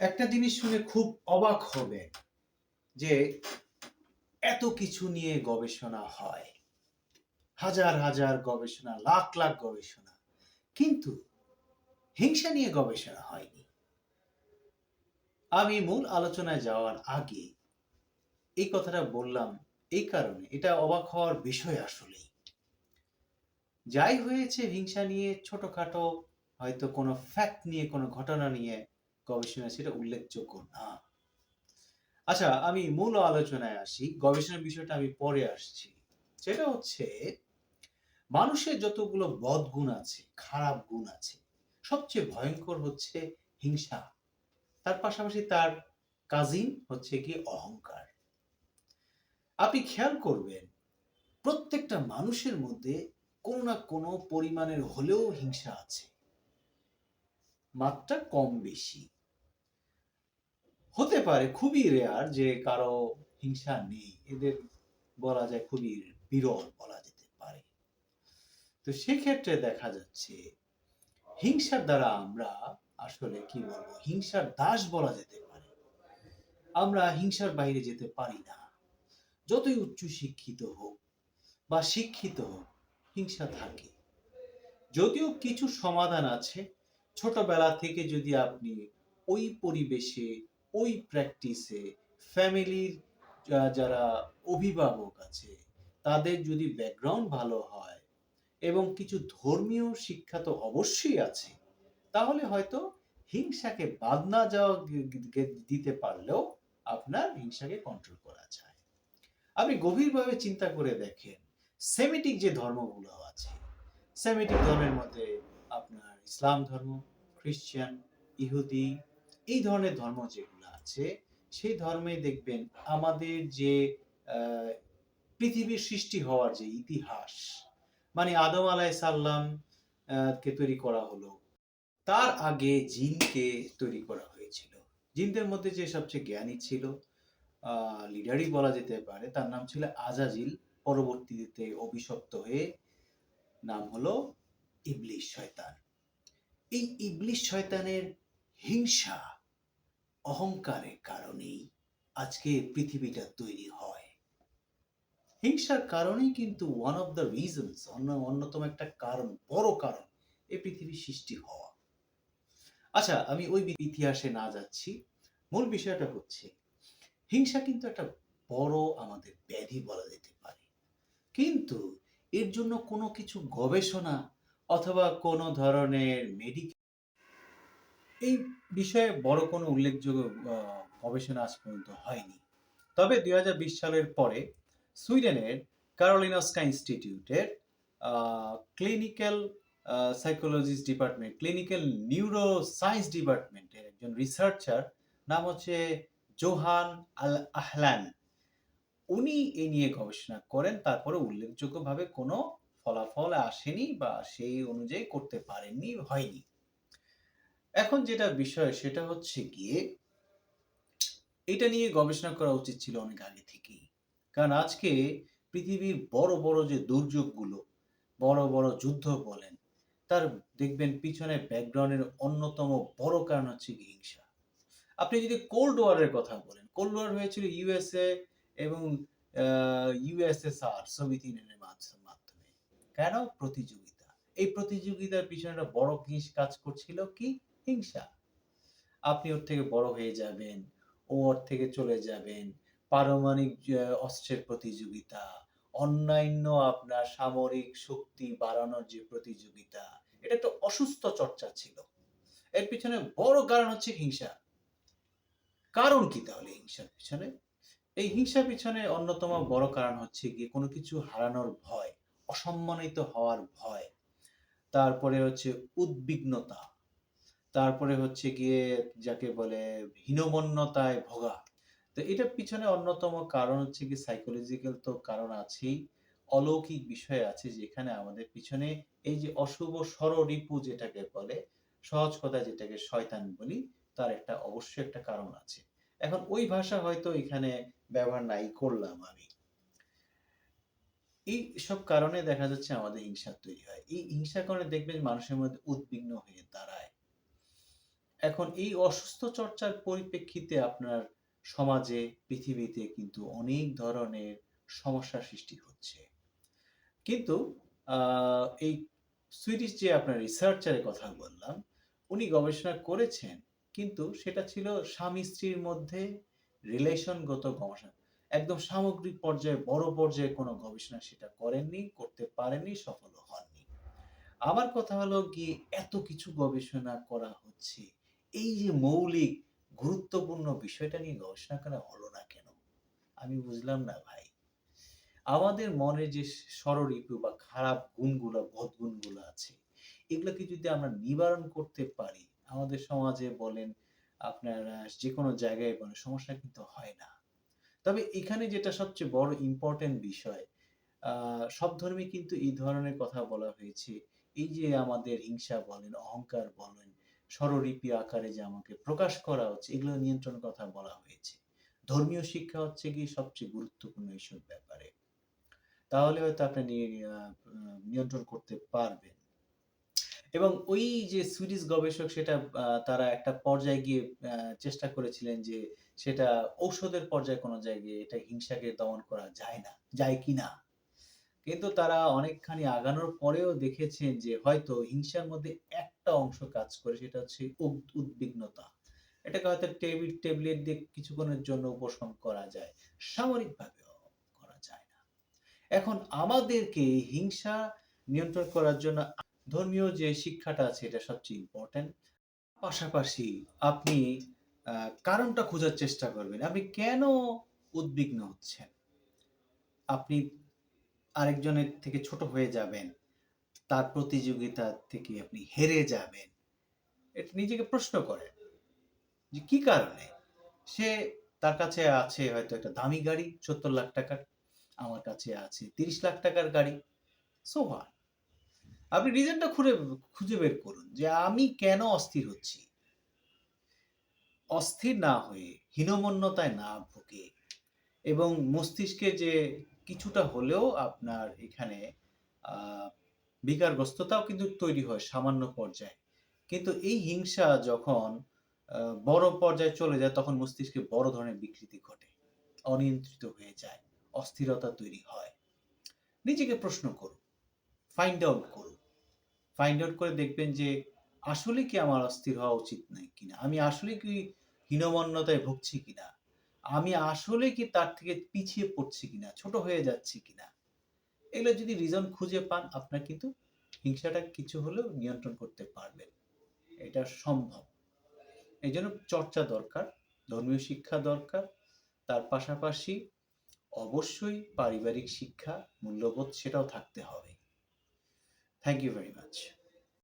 একটা জিনিস শুনে খুব অবাক হবে যে এত কিছু নিয়ে গবেষণা হয়। হাজার হাজার গবেষণা, লাখ লাখ গবেষণা। কিন্তু হিংসা নিয়ে গবেষণা হয়নি। আমি মূল আলোচনায় যাওয়ার আগে এই কথাটা বললাম এই কারণে, এটা অবাক হওয়ার বিষয় আসলেই। যাই হয়েছে, হিংসা নিয়ে ছোটখাটো হয়তো কোনো ফ্যাক্ট নিয়ে, কোনো ঘটনা নিয়ে গবেষণা সেটা উল্লেখযোগ্য না। আচ্ছা আমি মূল আলোচনায় আসি গবেষণার বিষয়টা আমি পরে আসছি। সেটা হচ্ছে মানুষের যতগুলো বদগুণ আছে খারাপ গুণ আছে সবচেয়ে ভয়ঙ্কর হচ্ছে হিংসা। তার পাশাপাশি তার কাজিন হচ্ছে কি অহংকার। আপনি খেয়াল করবেন প্রত্যেকটা মানুষের মধ্যে কোনো না কোনো পরিমাণের হলেও হিংসা আছে। মাত্রা কম বেশি। হতে পারে খুবই রেয়ার যে কারও হিংসা নেই। এদের বলা যায় খুবই বিরল বলা যেতে পারে। তো সেক্ষেত্রে দেখা যাচ্ছে, হিংসার দ্বারা আমরা আসলে কি বলব, হিংসার দাস বলা যেতে পারে। আমরা হিংসার বাইরে যেতে পারি না। যতই উচ্চ শিক্ষিত হোক বা শিক্ষিত হোক, হিংসা থাকে। যদিও কিছু সমাধান আছে, ছোটবেলা থেকে যদি আপনি ওই পরিবেশে ওই প্র্যাকটিসে ফ্যামিলির যারা অভিভাবক আছে, তাদের যদি ব্যাকগ্রাউন্ড ভালো হয় এবং কিছু ধর্মীয় শিক্ষা তো অবশ্যই আছে, তাহলে হয়তো হিংসাকে বাদ না যাওয়া দিতে পারলেও আপনার হিংসাকে কন্ট্রোল করা যায়। আপনি গভীরভাবে চিন্তা করে দেখেন সেমিটিক যে ধর্মগুলো আছে সেমিটিক ধর্মের মধ্যে আপনার ইসলাম ধর্ম খ্রিস্টান ইহুদি এই ধরনের ধর্ম যেগুলো আছে, সেই ধর্মে দেখবেন আমাদের যে পৃথিবীর সৃষ্টি হওয়ার যে ইতিহাস মানে আদম আলাই সাল্লাম কে তৈরি করা হলো, তার আগে জিনকে তৈরি করা হয়েছিল। জিনদের মধ্যে যে সবচেয়ে জ্ঞানী ছিল লিডারই বলা যেতে পারে, তার নাম ছিল আজাজিল, পরবর্তীতে অভিশপ্ত হয়ে নাম হলো ইবলিশ শয়তান। এই ইবলিশ শয়তানের হিংসা অহংকারের কারণেই আজকে পৃথিবীটা তৈরি হয়। হিংসার কারণেই কিন্তু ওয়ান অফ দ্য রিজনস অন্য, অন্যতম একটা কারণ, বড় কারণ এই পৃথিবীর সৃষ্টি হওয়া। আচ্ছা আমি ওই ইতিহাসে না যাচ্ছি। মূল বিষয়টা হচ্ছে, হিংসা কিন্তু একটা বড় আমাদের ব্যাধি বলা যেতে পারে। কিন্তু এর জন্য কোনো কিছু গবেষণা অথবা কোনো ধরনের মেডিকেল এই বিষয়ে বড় কোনো উল্লেখযোগ্য গবেষণা আজ পর্যন্ত হয়নি। তবে দুই হাজার বিশ সালের পরে সুইডেনের কারোলিনস্কা ইনস্টিটিউটের clinical psychologist department clinical neuroscience ডিপার্টমেন্টের একজন রিসার্চার নাম হচ্ছে জোহান আল আহলান উনি এই নিয়ে গবেষণা করেন, তারপরে উল্লেখযোগ্যভাবে কোনো ফলাফল আসেনি বা সেই অনুযায়ী করতে পারেননি, হয়নি। এখন যেটা বিষয় সেটা হচ্ছে গিয়ে, এটা নিয়ে গবেষণা করা উচিত ছিল অনেক আগে থেকেই। কারণ আজকে পৃথিবীর বড় বড় যে দুর্যোগগুলো, বড় বড় যুদ্ধ বলেন, তার দেখবেন পিছনে ব্যাকগ্রাউন্ডের অন্যতম বড় কারণ হচ্ছে হিংসা। আপনি যদি কোল্ড ওয়ারের কথা বলেন কোল্ড ওয়ার হয়েছিল ইউএসএ এবং ইউএসএসআর সোভিয়েত ইউনিয়নের মাধ্যমে কেন? প্রতিযোগিতা। এই প্রতিযোগিতার পিছনে একটা বড় কাজ করছিল কি? হিংসা। আপনি ওর থেকে বড় হয়ে যাবেন, ও ওর থেকে চলে যাবেন। পারমাণবিক অস্ত্রের প্রতিযোগিতা, অন্যান্য আপনার সামরিক শক্তি বাড়ানোর যে প্রতিযোগিতা, এটা একটা অসুস্থ চর্চা ছিল। এর পিছনে বড় কারণ হচ্ছে হিংসা। কারণ কি তাহলে হিংসার পিছনে? এই হিংসার পিছনে অন্যতম বড় কারণ হচ্ছে গিয়ে কোনো কিছু হারানোর ভয়, অসম্মানিত হওয়ার ভয়। তারপরে হচ্ছে উদ্বিগ্নতা। তারপরে হচ্ছে গিয়ে যাকে বলে হীনমন্যতায় ভোগা। তো এটার পিছনে অন্যতম কারণ হচ্ছে কি সাইকোলজিক্যাল তো কারণ আছেই। অলৌকিক বিষয় আছে যেখানে আমাদের পিছনে এই যে অশুভ ষড়রিপু যেটাকে বলে, সহজ কথা যেটাকে শয়তান বলি, তার একটা অবশ্যই একটা কারণ আছে। এখন ওই ভাষা হয়তো এখানে ব্যবহার নাই করলাম আমি। এই সব কারণে দেখা যাচ্ছে আমাদের হিংসা তৈরি হয়। এই হিংসার কারণে দেখবেন মানুষের মধ্যে উদ্বিগ্ন হয়ে দাঁড়ায়। এখন এই অসুস্থ চর্চার পরিপ্রেক্ষিতে আপনার সমাজে, পৃথিবীতে কিন্তু অনেক ধরনের সমস্যার সৃষ্টি হচ্ছে। কিন্তু এই সুইডিশ যে আপনার রিসার্চারের কথা বললাম, উনি গবেষণা করেছেন, কিন্তু সেটা ছিল স্বামী স্ত্রীর মধ্যে রিলেশনগত গবেষণা। একদম সামগ্রিক পর্যায়ে, বড় পর্যায়ে কোনো গবেষণা সেটা করেননি, করতে পারেননি সফল হননি। আমার কথা হলো কি এত কিছু গবেষণা করা হচ্ছে এই যে মৌলিক, গুরুত্বপূর্ণ বিষয়টা নিয়ে গবেষণা করা হলো না কেন? আমি বুঝলাম না ভাই। আমাদের মনে যে ষড়রিপু বা খারাপ গুণগুলো বদগুণগুলো আছে, এগুলোকে যদি আমরা নিবারণ করতে পারি, আমাদের সমাজে বলেন, আপনার যে কোনো জায়গায় বলেন, সমস্যা কিন্তু হয় না। তবে এখানে যেটা সবচেয়ে বড় ইম্পর্টেন্ট বিষয় সব ধর্মে কিন্তু এই ধরনের কথা বলা হয়েছে। এই যে আমাদের হিংসা বলেন, অহংকার বলেন ষড়রিপি আকারে যে আমাকে প্রকাশ করা হচ্ছে, এগুলো নিয়ন্ত্রণ কথা বলা হয়েছে। ধর্মীয় শিক্ষা হচ্ছে কি সবচেয়ে গুরুত্বপূর্ণ এইসব ব্যাপারে। তাহলে হয়তো আপনি নিয়ন্ত্রণ করতে পারবেন। এবং ওই যে সুইডিশ গবেষক সেটা তারা একটা পর্যায়ে গিয়ে চেষ্টা করেছিলেন যে সেটা ঔষধের পর্যায়ে কোনো জায়গায় এটা হিংসাকে দমন করা যায় না, যায় কি না। কিন্তু তারা অনেকখানি আগানোর পরেও দেখেছেন যে হয়তো হিংসার মধ্যে একটা অংশ কাজ করে, সেটা হচ্ছে উদ্বিগ্নতা। এটাকে হয়তো টেবিল ট্যাবলেট দিয়ে কিছুক্ষণের জন্য উপশম করা যায়, সামরিকভাবেও করা যায় না। এখন আমাদেরকে হিংসা নিয়ন্ত্রণ করার জন্য ধর্মীয় যে শিক্ষাটা আছে, এটা সবচেয়ে ইম্পর্টেন্ট পাশাপাশি আপনি কারণটা খোঁজার চেষ্টা করবেন, আপনি কেন উদ্বিগ্ন হচ্ছেন? আপনি আরেকজনের থেকে ছোট হয়ে যাবেন, তার প্রতিযোগিতা থেকে আপনি হেরে যাবেন। এটা নিজেকে প্রশ্ন করেন যে কি কারণে? সে তার কাছে আছে হয়তো একটা দামি গাড়ি, সত্তর লাখ টাকার, আমার কাছে আছে তিরিশ লাখ টাকার গাড়ি। সো হোয়াট আপনি রিজনটা খুঁজে খুঁজে বের করুন যে আমি কেন অস্থির হচ্ছি? অস্থির না হয়ে হীনমন্যতায় না ভুগে এবং মস্তিষ্কে যে কিছুটা হলেও আপনার এখানে বিকারগ্রস্ততাও কিন্তু তৈরি হয় সামান্য পর্যায়ে। কিন্তু এই হিংসা যখন বড় পর্যায়ে চলে যায়, তখন মস্তিষ্কে বড় ধরনের বিকৃতি ঘটে। অনিয়ন্ত্রিত হয়ে যায়, অস্থিরতা তৈরি হয়। নিজেকে প্রশ্ন করুন ফাইন্ড আউট করুন। ফাইন্ড আউট করে দেখবেন যে, আসলে কি আমার অস্থির হওয়া উচিত নয় কিনা? আমি আসলে কি হীনমন্যতায় ভুগছি কিনা? আমি আসলে কি তার থেকে পিছিয়ে পড়ছি কিনা, ছোট হয়ে যাচ্ছি কিনা? এগুলো যদি রিজন খুঁজে পান, আপনার কিন্তু হিংসাটা কিছু হলেও নিয়ন্ত্রণ করতে পারবেন। এটা সম্ভব। এই জন্য চর্চা দরকার, ধর্মীয় শিক্ষা দরকার। তার পাশাপাশি অবশ্যই পারিবারিক শিক্ষা, মূল্যবোধ সেটাও থাকতে হবে। Thank you very much